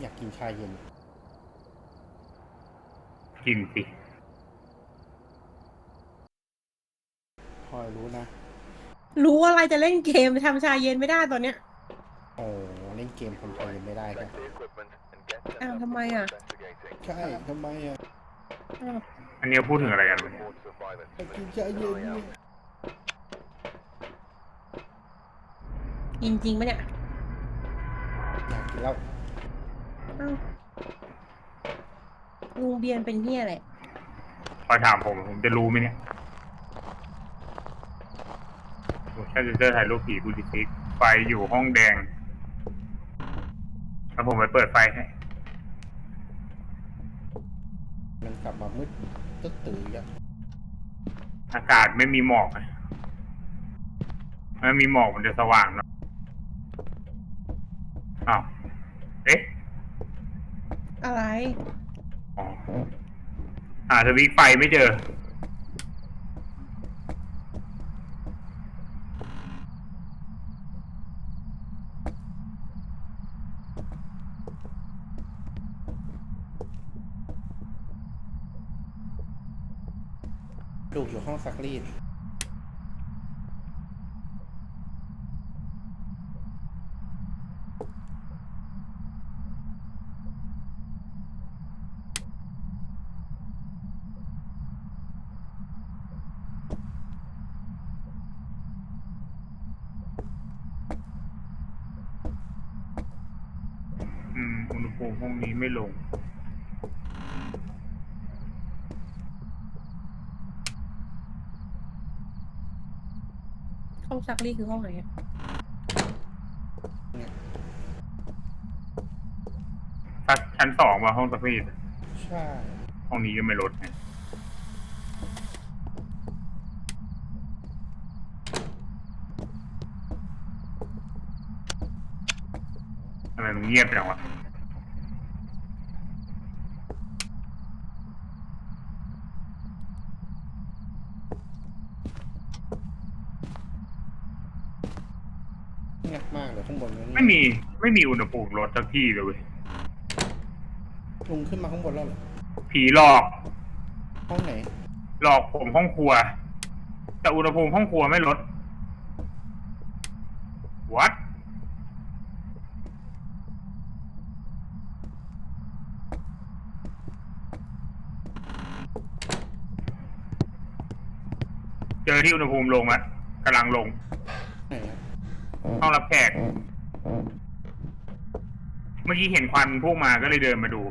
อยากกินชาเย็น กินสิพลอยรู้นะ รู้อะไรจะเล่นเกมทำชาเย็นไม่ได้ตอนเนี้ย โอ้เล่นเกมคนชาเย็นไม่ได้ครับอ้าวทำไมอะ ใช่ทำไมอะอ้าวอันนี้พูดถึงอะไรกันวะเนี่ยอยากกินชาเย็นเนี่ยกินจริงปะเนี่ยอยากกินแล้ว อ้าวลุงเบียนเป็นเฮียอะไรพอถามผมผมจะรู้ไหมเนี่ยโอ้ถ้าจะเจอถ่ายรูปผีดูดิซิกไฟอยู่ห้องแดง แล้วผมไปเปิดไฟให้ มันกลับมามืดตึ๊ดตื่นอะอากาศไม่มีหมอกนะถ้ามีหมอกมันจะสว่างเนอะอ้าวเอ๊ะ อะไร อ๋อหาสวิตช์ไฟไม่เจอลูกอยู่ห้องซักรีด อืม อุณหภูมิห้องนี้ไม่ลง ห้องซักรีดคือห้องไหนอะเนี่ยสักชั้นสองว่าห้องสปีดใช่ ห้องนี้ก็ไม่ลดไงทำไมมันเงียบจังวะ งียบมากเลยข้างบนก็เงียบไม่มีไม่มีอุณหภูมิลดสักที่เลยเว้ยลุงขึ้นมาข้างบนแล้วเหรอผีหลอกห้องไหนหลอกผมห้องครัว แต่อุณหภูมิห้องครัวไม่ลดวัดเจอที่อุณหภูมิลงแล้วกำลังลงไหนอะ ห้องรับแขก เมื่อกี้เห็นควันพุ่งมาก็เลยเดินมาดู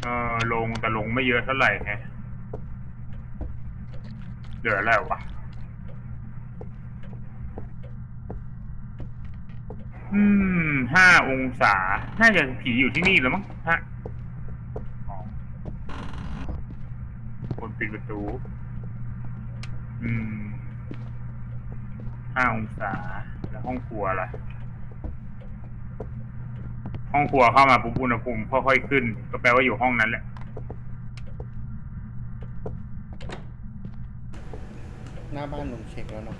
เออลงแต่ลงไม่เยอะเท่าไหร่ไงเหลืออะไรวะอืมห้าองศา น่าจะผีอยู่ที่นี่แล้วมั้งฮะคนปิดประตู อืมห้าองศา แล้วห้องครัวล่ะ ห้องครัวเข้ามาปุ๊บอุณหภูมิค่อยๆขึ้น ก็แปลว่าอยู่ห้องนั้นแหละ หน้าบ้านลุงเช็คแล้วเนาะ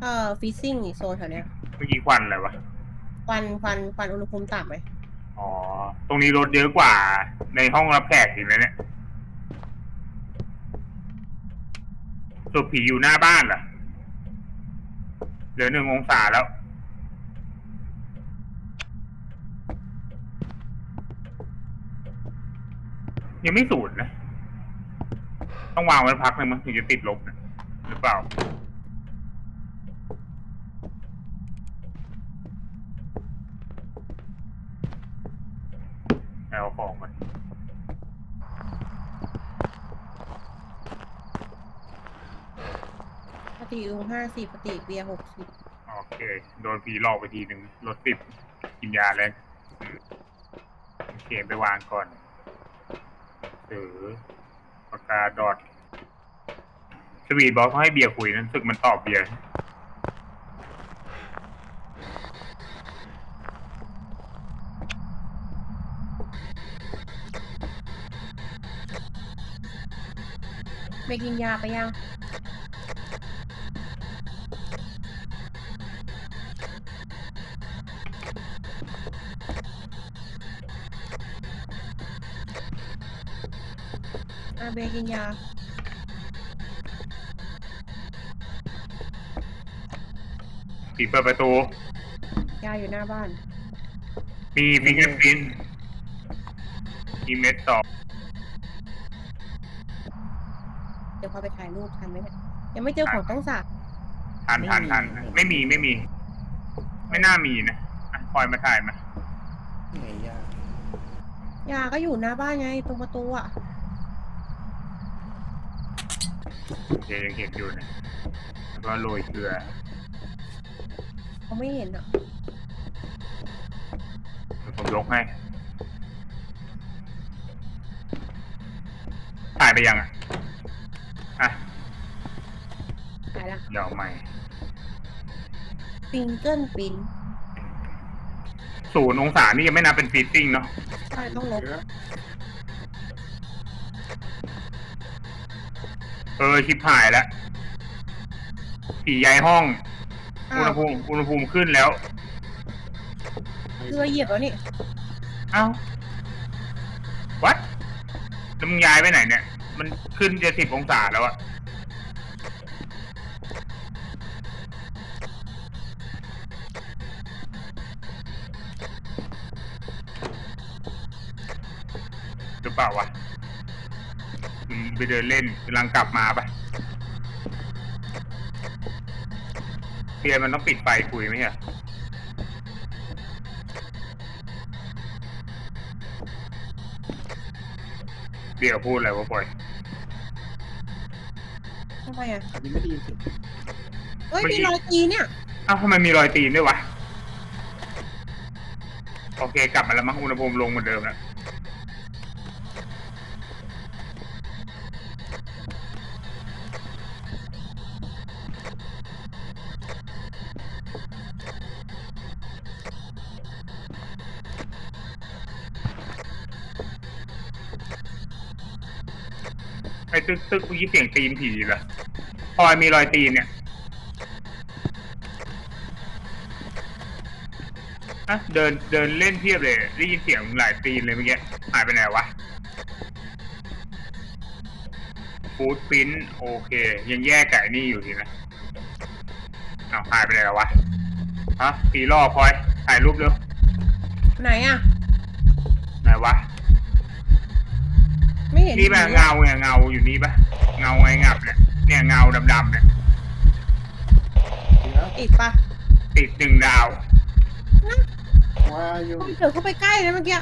เอ่อฟีซิ่งโซนแถวเนี้ยเมื่อกี้ควันอะไรวะ ควันควันควันอุณหภูมิต่ำไหมอ๋อ ตรงนี้รถเยอะกว่าในห้องรับแขกอีกเลยเนี่ย ศพผีอยู่หน้าบ้านเหรอเหลือหนึ่งองศาแล้ว ยังไม่ศูนย์นะ ต้องวางไว้พักหนึ่งมั้งถึงจะติดลบนะหรือเปล่า เอาของมัน ปก ติลุงห้าสิบปกติเบียร์หกสิบโอเค โดนผีหลอกไปทีหนึ่งลดสิบกินยาแล้วโอเคไปวางก่อนถือปากกาดอทสวีทบอกเขาให้เบียร์คุยนั้นสึกมันตอบเบียร์ไปกินยาไปยัง เบกินยาผีเปิดประตู ยาอยู่หน้าบ้าน มีฟิงเกอร์พินมีเม็ดสองเดี๋ยวพอไปถ่ายรูปทันไหมเนี่ยยังไม่เจอของต้องสักทันทันทันไม่มีไม่มี ไม่น่ามีนะอะคอยมาถ่ายมาไหนยากยาก็อยู่หน้าบ้านไงตรงประตูอะ โอเคยังเห็นอยู่นะแล้วก็โรยเกลือเขาไม่เห็นอะเดี๋ยวผมยกให้ถ่ายไปยังอะอะหายละเดี๋ยวเอาใหม่ฟิงเกิลปินศูนย์องศานี่ยังไม่นับเป็นฟีตติ้งเนาะใช่ต้องลบ เออชิบหายแล้วผีย้ายห้องอ้าอุณหวภูมิอุณหภูมิขึ้นแล้ว เกลือเหยียบแล้วนี่เอ้าวัดแล้วมึงย้ายไปไหนเนี่ย มันขึ้นจะสิบองศาแล้วอะหรือเปล่าวะมึง ไปเดินเล่นกำลังกลับมาปะเพียมันต้องปิดไฟคุยไหมเนี่ยเดี๋ยวพูดอะไรวะปอยทำไมอะอันนี้ไม่ได้ยินเสียงเฮ้ยเมื่อกี้มีรอยตีนเนี่ยเอ้าทำไมมีรอยตีนด้วยวะ โอเค กลับมาแล้วมั้งอุณหภูมิลงเหมือนเดิมแล้ว ไอ้ตึกตึกเมื่อกี้เสียงตีนผีเหรอพลอยมีรอยตีนเนี่ยอะเดินเดินเล่นเพียบเลย ได้ยินเสียงหลายตีนเลยเมื่อกี้หายไปไหนวะฟูดปิ้นโอเค ยังแยกไก่นี่อยู่ทีนะเอาหายไปไหนแล้ววะ ฮะผีล่อพลอย ถ่ายรูปเร็ว ไหนอะ ไหนวะ ไม่เห็นนี่ปะเงาเนี่ยเงาอยู่นี่ปะเงาไงงับเนี่ย เนี่ยเงาดำๆเนี่ยเดี๋ยวติดปะติดหนึ่งดาว ว่าอยู่เกิดเข้าไปใกล้นะเมื่อกี้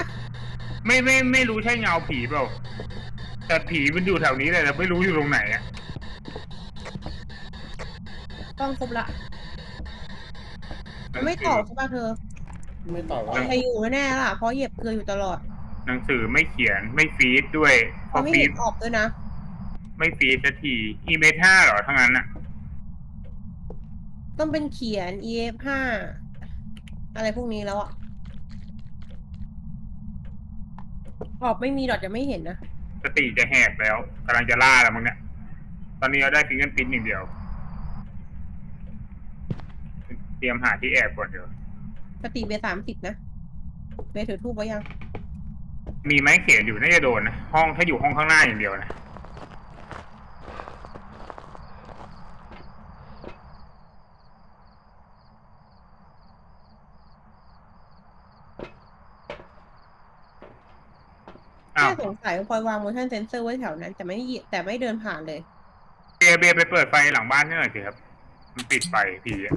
ไม่ไม่ไม่รู้ใช่เงาผีเปล่า แต่ผีมันอยู่แถวนี้เลยแต่ไม่รู้อยู่ตรงไหนอะต้องครบละ มันไม่ตอบใช่ปะเธอไม่ตอบว่าใครอยู่แน่ๆล่ะเพราะเหยียบเกลืออยู่ตลอดหนังสือไม่เขียนไม่ฟีดด้วยพเขาอไม่ฟีเห็ดนออกด้วยนะไม่ฟีดสักทีอีเมท่าเหรอทั้งนั้นอะต้องเป็นเขียน EF ห้าอะไรพวกนี้แล้วอะออกไม่มีดอทจะไม่เห็นนะสติจะแหกแล้วกำลังจะล่าแล้วมั้งเนี่ยตอนนี้เราได้ฟิงเกิลปิ้นอย่างเดียว เตรียมหาที่แอบก่อนเดี๋ยวสติเบสามสิบนะเบสถือทูบไว้ยัง มีไม้เขียนอยู่น่าจะโดนนะห้องถ้าอยู่ห้องข้างหน้าอย่างเดียวนะอ้าวแค่สงสัยว่าพลอยวาง motion sensor ไว้แถวนั้น แต่ไม่เหยียบแต่ไม่เดินผ่านเลย เบียร์เบียร์ไปเปิดไฟหลังบ้านให้หน่อยสิครับ มันปิดไฟผีอะ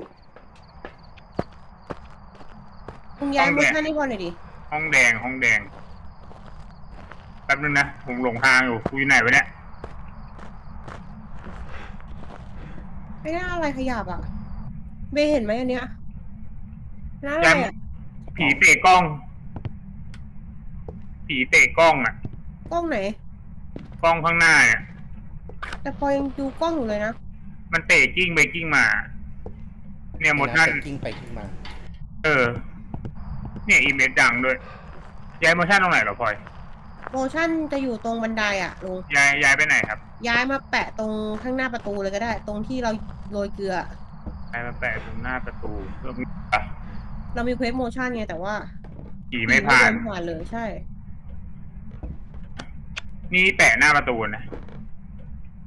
คุณย้ายห้องแดง motion ให้พอหน่อยดิห้องแดงห้องแดงแป๊บนึงนะ ผมหลงทางอยู่กูอยู่ไหนวะเนี่ยไม่ได้อะไรขยับอะเบย์เห็นไหมอันเนี้ยน่าอะไรยังอะผีเตะกล้อง ผีเตะกล้องอะ กล้องไหน กล้องข้างหน้าเนี่ยแต่พอยังดูกล้องอยู่เลยนะ มันเตะกิ้งไปกิ้งมา เนี่ยโมชั่นกิ้งไปกิ้งมา เออ เนี่ยอีเมจดังด้วยย้ายโมชั่นตรงไหนเหรอพลอย motion จะอยู่ตรงบันไดอะลุงย้ายย้ายไปไหนครับย้ายมาแปะตรงข้างหน้าประตูเลยก็ได้ ตรงที่เราโรยเกลือ ย้ายมาแปะตรงหน้าประตูเพื่อเรามีเควส motion ไงแต่ว่าผีไม่ผ่านเดิผ่านเลยใช่ นี่แปะหน้าประตูนะ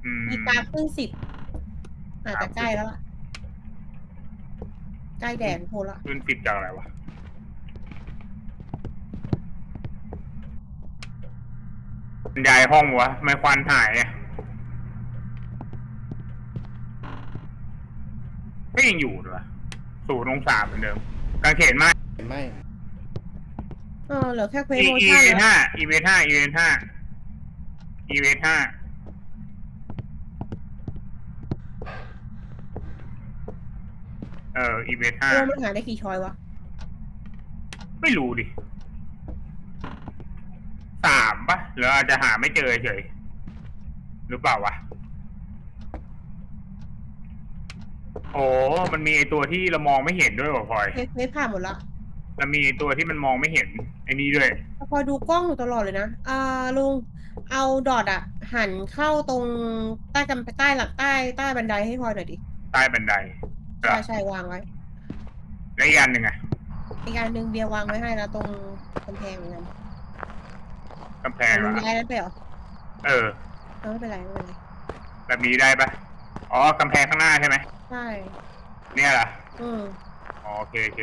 อืม มีตาขึ้นสิบอาจจะใกล้แล้วล่ะ ใกล้แดนโพละขึ้นติดจากอะไรวะบรร ยายห้องวะไม่ควันหายอะก็ยังอยู่ด้วยศูนย์องศาเหมือนเดิม กางเขนมากเห็นไหมเออเหลือแค่เควสอีโมอีชั่นเวนแล้วห้าอีเวนห้าอีเวนห้าอีเวนห้าเอออีเวนห้าเออมันหาได้กี่ช้อยวะ ไม่รู้ดิ สามปะหรืออาจจะหาไม่เจอเฉยหรือเปล่าวะโอ้มันมีไอตัวที่เรามองไม่เห็นด้วยว่ะพลอยเควสเควสผ่านหมดละมันมีไอ้ตัวที่มันมองไม่เห็นไอ้นี่ด้วยแต่พอดูกล้องอยู่ตลอดเลยนะอ่าลุงเอาดอทอะหันเข้าตรงใต้กำใต้หลักใต้ใต้บันไดให้พลอยหน่อยดิใต้บันไดใช่ใช่วางไว้และอีกอันหนึ่งอะอีกอันหนึ่งเบียร์วางไว้ให้แล้วตรงกำแพงเหมือนกัน กำแพแต่งลุงอะย้ายนั้นไปเหรอเออ เออไม่เป็นไรไม่เป็นไรแบบนี้ได้ปะอ๋อกำแพงข้างหน้าใช่ไหมใช่เนี่ยเหรออืมอ๋อโอเคโอเค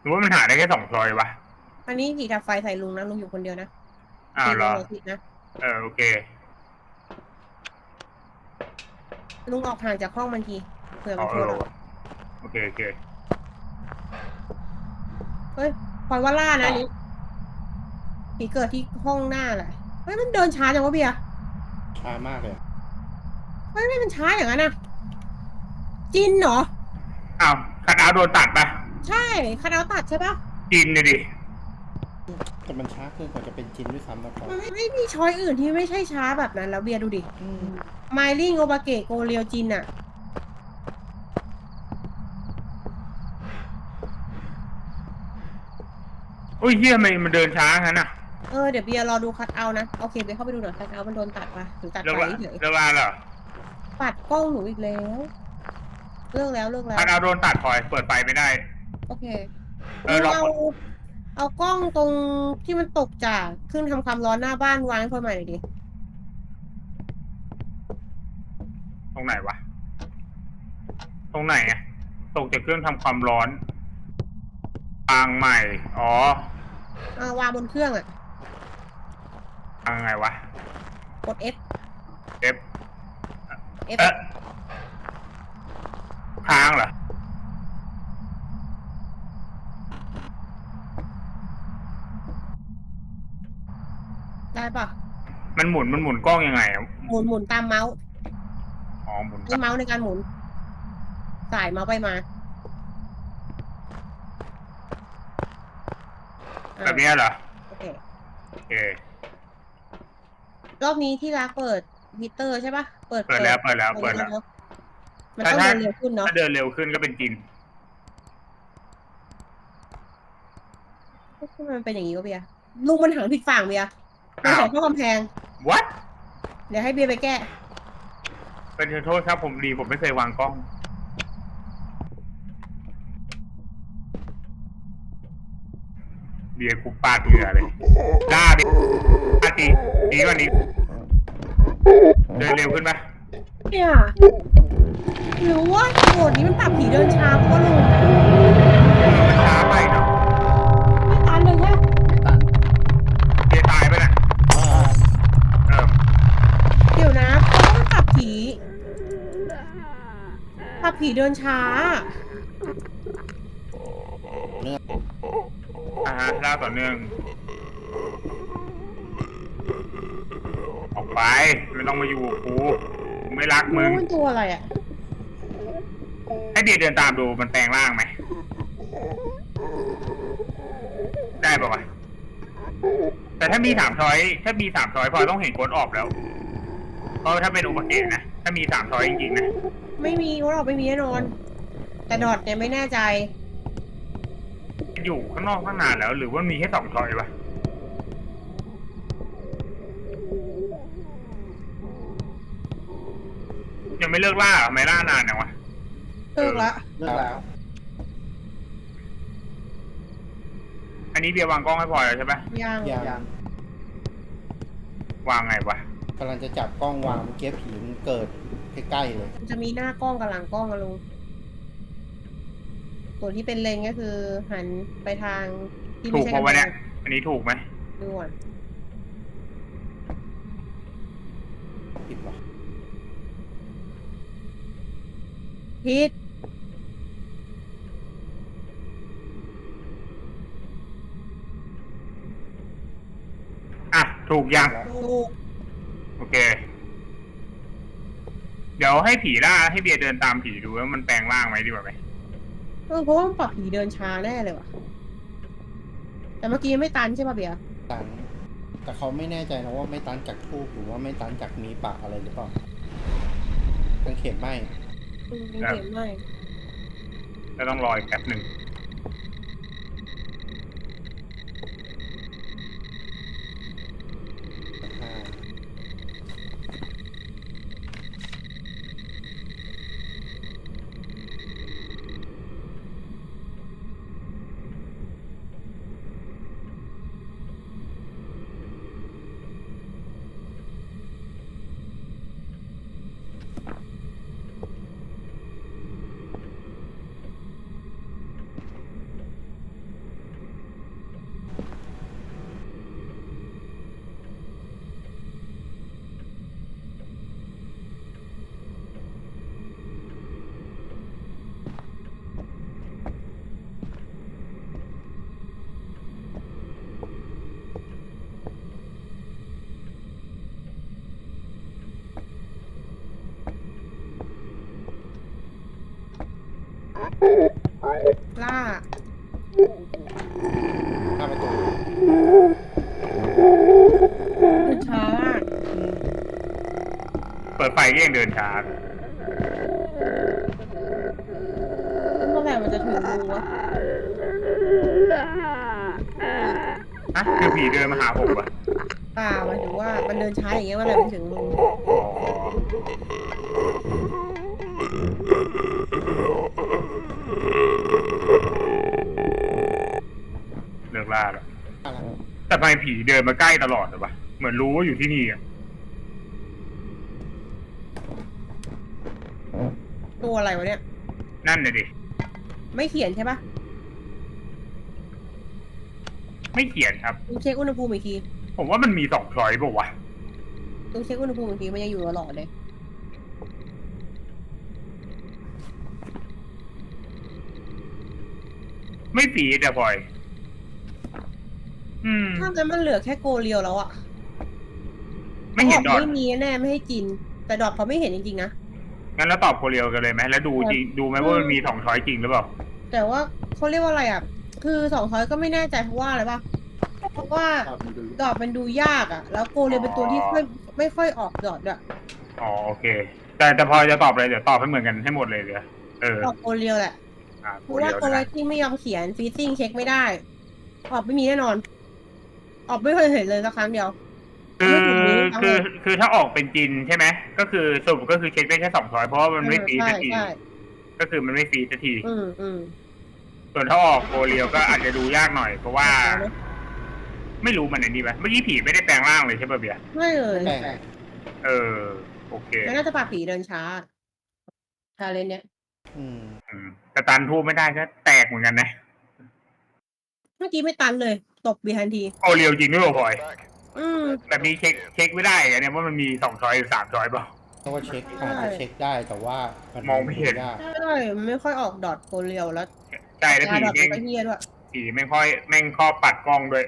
หรือว่ามันหาได้แค่สองซอยวะอันนี้ผีดับไฟใส่ลุงนะลุงอยู่คนเดียวนะอ้าวเหรอผิดนะเออโอเค ลุงออกห่างจากห้องมันทีเผื่ออ๋มัอนเอโทรอเราว่ะโอเคโอเค เฮ้ยพลอยว่าล่านะอันนี้ผีเกิดที่ห้องหน้าแหละเฮ้ยมันเดินช้าจังวะเบียร์ช้ามากเลยเฮ้ยไม่มันช้าอย่างนั้นนะจินเหรอ อ้าวคัดเอาท์โดนตัดปะใช่คาดาวตัดใช่ปะจินเลยดิ แต่มันช้าเกินกว่าจะเป็นจินด้วยซ้ำนะพลอยมันไม่ไม่มีช้อยอื่นที่ไม่ใช่ช้าแบบนั้นแล้วเบียร์ดูดิ อืม ไมลิงโอบาเกะโกเรียวจินอะ อุ้ยเฮียทำไมมันเดินช้างั้นอะเออเดี๋ยวเบียร์รอดูคัดเอาท์นะโอเคเบียร์เข้าไปดูหน่อยคัดเอาท์มันโดนตัดปะหรือตัดเลิกไปละเฉยเลิกละเหรอปัดกล้องหนูอีกแล้ว เลิกแล้วเลิกแล้วคัดเอาท์โดนตัดพลอยเปิดไฟไม่ได้ โอเคเออลองเอา เอากล้องตรงที่มันตกจากเครื่องทำความร้อนหน้าบ้านวางให้พลอยใหม่หน่อยดิ ตรงไหนวะ ตรงไหนอะตกจากเครื่องทำความร้อน วางใหม่ อ๋อเอาวางบนเครื่องอะวางไงวะ กด F F F เอ๊ะค้างเหรอ ได้ปะมันหมุนมันหมุนกล้องยังไงอะหมุนหมุนตามเมาส์อ๋อหมุน ใช้เมาส์ในการหมุน สายเมาส์ไปมาอะ แบบเนี้ยเหรอโอเคโอเครอบนี้ที่รักเปิดมิเตอร์ใช่ปะเปิดเปิดแล้วเปิดแล้วเปิดแล้ว มันต้องถ้าเดินเร็วขึ้นเนาะถ้าเดินเร็วขึ้นก็เป็นจินทำไมมันเป็นอย่างนี้วะเบียร์ลุงมันหังผิดฝั่งเบียร์มันอ้าวใส่เข้ากำแพง what เดี๋ยวให้เบียร์ไปแก้ เป็นขอโทษครับผมดีผมไม่เคยวางกล้อง บียร์กูปาดเหงื่อเลยด่าดิด่าจีดีกว่านี้เดินเร็วขึ้นปะเนี่ยหรือว่าโหมดนี้มันปรับผีเดินช้าเพราะว่าลุงเออมันช้าไปเนาะไม่ตันเลยแค่ไม่ตันเบียร์ตายไปน่ะอ่าเออเดี๋ยวนะเพราะว่ามันปรับผีปรับผีเดินช้า อ่าฮะล่าต่อเนื่องออกไปไม่ต้องมาอยู่กับกูกูไม่รักมึรู้งมันตัวอะไรอะ ให้เบียร์เดินตามดูมันแปลงร่างไหม ได้ปะวะแต่ถ้ามีสามช้อยถ้ามีสามช้อยพอต้องเห็นโค้ดออกแล้วเพราะถ้าเป็นอุปเกตนะ ถ้ามีสามช้อยจริงๆนะ ไม่มีว่าเราไม่มีแน่นอน แต่ดอทเนี่ยไม่แน่ใจ อยู่ข้างนอกตั้งนานแล้ว หรือว่ามีแค่สองช้อยวะยังไม่เลิกล่าเหรอทำไม่ล่านานจังวะเลิกละเลิกแล้วอันนี้เบียร์วางกล้องให้พลอยแล้วใช่ปะยังยังวางไงวะกำลังจะจับกล้องวางเมื่อกี้ผีมันเกิดใกล้ๆเลย มันจะมีหน้ากล้องกับหลังกล้องอะลุง ส่วนที่เป็นเลนก็คือ หันไปทางที่ถูไม่กใช่ปะกำวะแพเนี่ยงอันนี้ถูกไหมด่วนผิดวะพิษอะ ถูกยังแล้วถูกโอเค เดี๋ยวให้ผีล่าให้เบียร์เดินตามผีดูว่ามันแปลงร่างไหมดีกว่าไหม เออเพราะว่ามันปรับผีเดินช้าแน่เลยว่ะ แต่เมื่อกี้ยังไม่ตันใช่ป่ะเบียร์ตัน แต่เขาไม่แน่ใจนะว่าไม่ตันจากทูบหรือว่าไม่ตันจากมีปากอะไรหรือเปล่ากังเขนไหมอืมยังเห็นไม่ก็ต้องรออีกแป๊บหนึ่ง อ่า ล่าหน้าประตูเดินช้ามากเปิดไฟก็ยังเดินช้าเมื่อไหร่มันจะถึงรูวะอะคือผีเดินมาหาผมปะเปล่าหมายถึงว่ามันเดินช้าอย่างเงี้ยเมื่อไหร่มันถึงรู อ๋อ ลิกล่าแล้วอะไรแต่ทำไมผีเดินมาใกล้ตลอดเลยวะเหมือนรู้ว่าอยู่ที่นี่อะตัวอะไรวะเนี่ย นั่นน่ะดิไม่เขียนใช่ปะไม่เขียนครับลุงเช็คอุณหภูมิอีกที ผมว่ามันมีสองช้อยป่าวะลุงเช็คอุณหภูมิอีกทีมันยังอยู่ตลอดเลย ไม่ฝีแต่พลอย อืม ถ้างั้นมันเหลือแค่โกเรียวแล้วอะไม่เห็นดอทไม่มีแน่ไม่ให้กิน แต่ดอทเขาไม่เห็นจริงๆนะ งั้นเราตอบโคเรียวกันเลยไหมแล้วดูจริงดูไหมว่ามันมีสองช้อยจริงหรือเปล่า แต่ว่าเขาเรียกว่าอะไรอะคือสองช้อยก็ไม่แน่ใจเพราะว่าอะไรปะเพราะว่าดอทมันดูยากอะแล้วโกเรียวเป็นตัวที่ไม่ไม่ค่อยออกดอทอะอ๋อโอเค แต่แต่พอจะตอบอะไรเดี๋ยวตอบให้เหมือนกันให้หมดเลยเดี๋ยวเออออกโกเรียวแหละอ่าเพโคราะเรีว่ายวโกเรียนะวที่ไม่ยอมเขียนฟีซิ่งเช็คไม่ได้ ออกไม่มีแน่นอน ออกไม่เคยเห็นเลยสักครั้งเดียว คือไม่ถึงนี้ทั้งหมดคือคือถ้าออกเป็นจินใช่ไหมก็คือสรุปก็คือเช็คได้แค่สองช้อยเพราะว่ามันไม่ฟรีใช่สักทีใช่ก็คือมันไม่ฟรีสักทีอืมอืมส่วนถ้าออกโคเรียวก็อาจจะดูยากหน่อย เพราะว่าเอาไหมไม่รู้มันไหนนี่ไหมเมื่อกี้ผีไม่ได้แปลงร่างเลยใช่ป่ะเบียร์ไม่เลยแปลกเออ โอเคแล้วน่าจะปากผีเดินช้าชาเลนเนี้ยอืมอืมแต่ตันทูบไม่ได้ก็แตกเหมือนกันนะ เมื่อกี้ไม่ตันเลย ตกบีทันทีโคเรียวจริงด้วยเปล่าพลอย อืม แบบนี้เช็คเช็คไม่ได้อะเนี่ยว่ามันมีสองช้อยหรือสามช้อยเปล่าเพราะว่าเช็คอาจจะเช็คได้แต่ว่ามันมองไม่เห็น ยาก ใช่มันไม่ค่อยออกดอทโกเรียวแล้วใช่แล้วยาผีดอทแม่มันงก็เฮียด้วย ผีไม่ค่อยแม่งข้อปัดกล้องด้วย